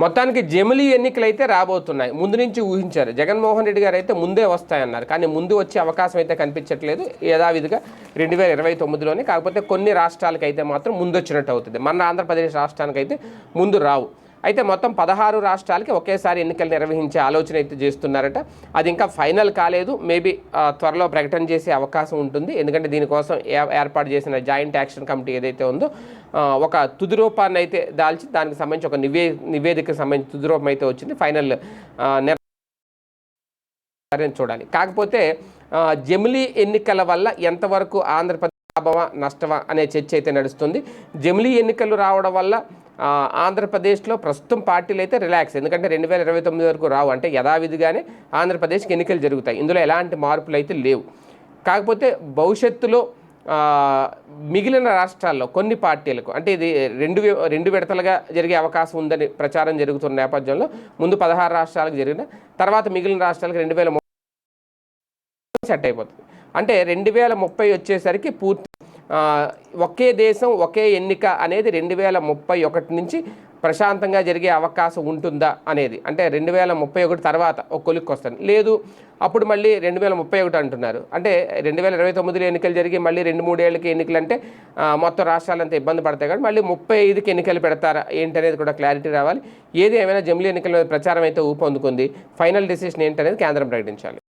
మొత్తానికి జమిలీ ఎన్నికలు అయితే రాబోతున్నాయి. ముందు నుంచి ఊహించారు. జగన్మోహన్ రెడ్డి గారు అయితే ముందే వస్తాయన్నారు. కానీ ముందు వచ్చే అవకాశం అయితే కనిపించట్లేదు. యథావిధిగా రెండు వేల ఇరవై తొమ్మిదిలోనే. కాకపోతే కొన్ని రాష్ట్రాలకైతే మాత్రం ముందు వచ్చినట్టు అవుతుంది. మన ఆంధ్రప్రదేశ్ రాష్ట్రానికి అయితే ముందు రావు. అయితే మొత్తం పదహారు రాష్ట్రాలకి ఒకేసారి ఎన్నికలు నిర్వహించే ఆలోచన అయితే చేస్తున్నారట. అది ఇంకా ఫైనల్ కాలేదు. మేబీ త్వరలో ప్రకటన చేసే అవకాశం ఉంటుంది. ఎందుకంటే దీనికోసం ఏ- ఏర్పాటు చేసిన జాయింట్ యాక్షన్ కమిటీ ఏదైతే ఉందో ఒక తుది రూపాన్ని అయితే దాల్చి దానికి సంబంధించి ఒక నివే నివేదికకు సంబంధించి తుది రూపం అయితే వచ్చింది. ఫైనల్ చూడాలి. కాకపోతే జమిలీ ఎన్నికల వల్ల ఎంతవరకు ఆంధ్రప్రదేశ్ లాభమా నష్టమా అనే చర్చ అయితే నడుస్తుంది. జమిలీ ఎన్నికలు రావడం వల్ల ఆంధ్రప్రదేశ్లో ప్రస్తుతం పార్టీలు అయితే రిలాక్స్. ఎందుకంటే రెండు వేల ఇరవై తొమ్మిది వరకు రావు. అంటే యథావిధిగానే ఆంధ్రప్రదేశ్కి ఎన్నికలు జరుగుతాయి. ఇందులో ఎలాంటి మార్పులు అయితే లేవు. కాకపోతే భవిష్యత్తులో మిగిలిన రాష్ట్రాల్లో కొన్ని పార్టీలకు అంటే ఇది రెండు రెండు విడతలుగా జరిగే అవకాశం ఉందని ప్రచారం జరుగుతున్న నేపథ్యంలో ముందు పదహారు రాష్ట్రాలకు జరిగిన తర్వాత మిగిలిన రాష్ట్రాలకు రెండు వేల సెట్ అయిపోతుంది. అంటే రెండు వేల ముప్పై వచ్చేసరికి పూర్తి ఒకే దేశం ఒకే ఎన్నిక అనేది రెండు వేల ముప్పై ఒకటి నుంచి ప్రశాంతంగా జరిగే అవకాశం ఉంటుందా అనేది. అంటే రెండు వేల ముప్పై ఒకటి తర్వాత ఒక కొలిక్కి లేదు అప్పుడు మళ్ళీ రెండు వేల ముప్పై ఒకటి అంటున్నారు. అంటే రెండు వేల ఇరవై తొమ్మిదిలో ఎన్నికలు జరిగి మళ్ళీ రెండు మూడేళ్ళకి ఎన్నికలు అంటే మొత్తం రాష్ట్రాలంతా ఇబ్బంది పడతాయి కానీ మళ్ళీ ముప్పై ఐదుకి ఎన్నికలు పెడతారా ఏంటనేది కూడా క్లారిటీ రావాలి. ఏది ఏమైనా జమిలీ ఎన్నికల ప్రచారం అయితే ఊపందుకుంది. ఫైనల్ డెసిషన్ ఏంటనేది కేంద్రం ప్రకటించాలి.